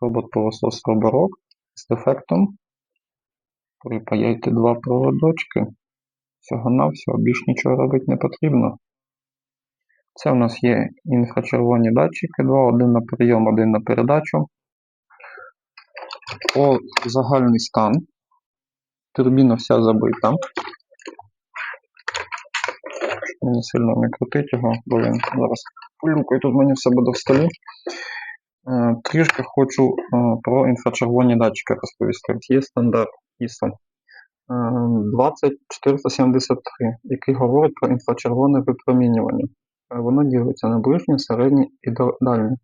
робот-пилосос Роборок з дефектом. Припаяйте два проводочки. Всього-навсього більш нічого робити не потрібно. Це у нас є інфрачервоні датчики, два, один на прийом, один на передачу. По загальний стан. Турбіна вся забита. Мені сильно не крутить його, бо він зараз полюкає, тут в мене все буде в столі. Е, Трішки хочу е, про інфрачервоні датчики розповісти. Є стандарт ISO е, 20473, який говорить про інфрачервоне випромінювання. Е, Воно ділиться на ближнє, середнє і дальнє.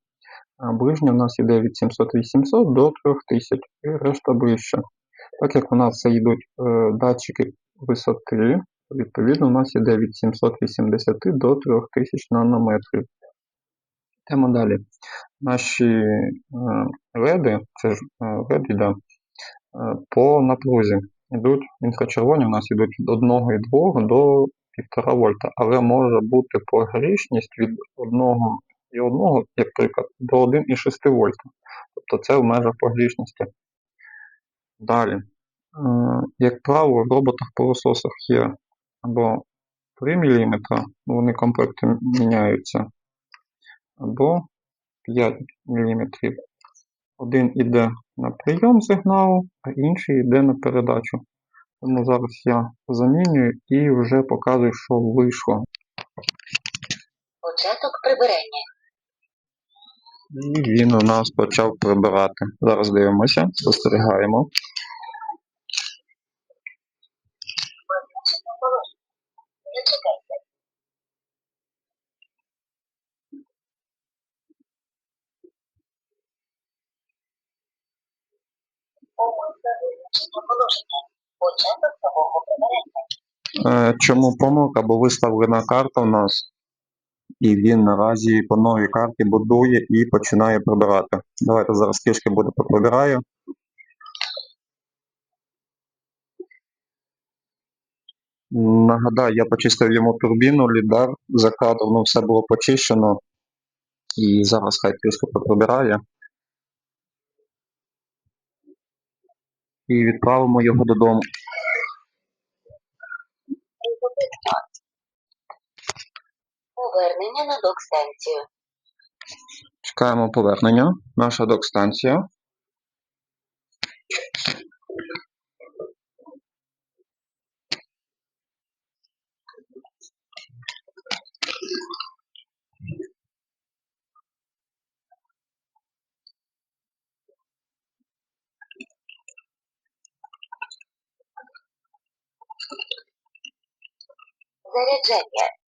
Ближнє в нас іде від 700-800 до 3000 і решта ближче. Так як у нас це йдуть е, датчики висоти, відповідно у нас іде від 780 до 3000 нанометрів. Йдемо далі. Наші е, леди, це ж е, леди, да, е, по напрузі йдуть інфрачервоні, у нас йдуть від 1,2 до 1,5 вольта, але може бути погрішність від 1,1, як приклад, до 1,6 вольта. Тобто це в межах погрішності. Далі. Як правило, в роботах-пилососах є або 3 мм, вони комплекти міняються, або 5 мм. Один іде на прийом сигналу, а інший йде на передачу. Тому зараз я замінюю і вже показую, що вийшло. Початок прибирання. І він у нас почав прибирати. Зараз дивимося, спостерігаємо. Чому помилка? Бо виставлена карта у нас, і він наразі по новій карті будує і починає прибирати. Давайте зараз трішки буде поприбираю. Нагадаю, я почистив йому турбіну, лідар за кадром, ну все було почищено. І зараз хай трішки поприбирає. І відправимо його додому. Повернення на док-станцію. Чекаємо повернення. Наша док-станція. zderzenie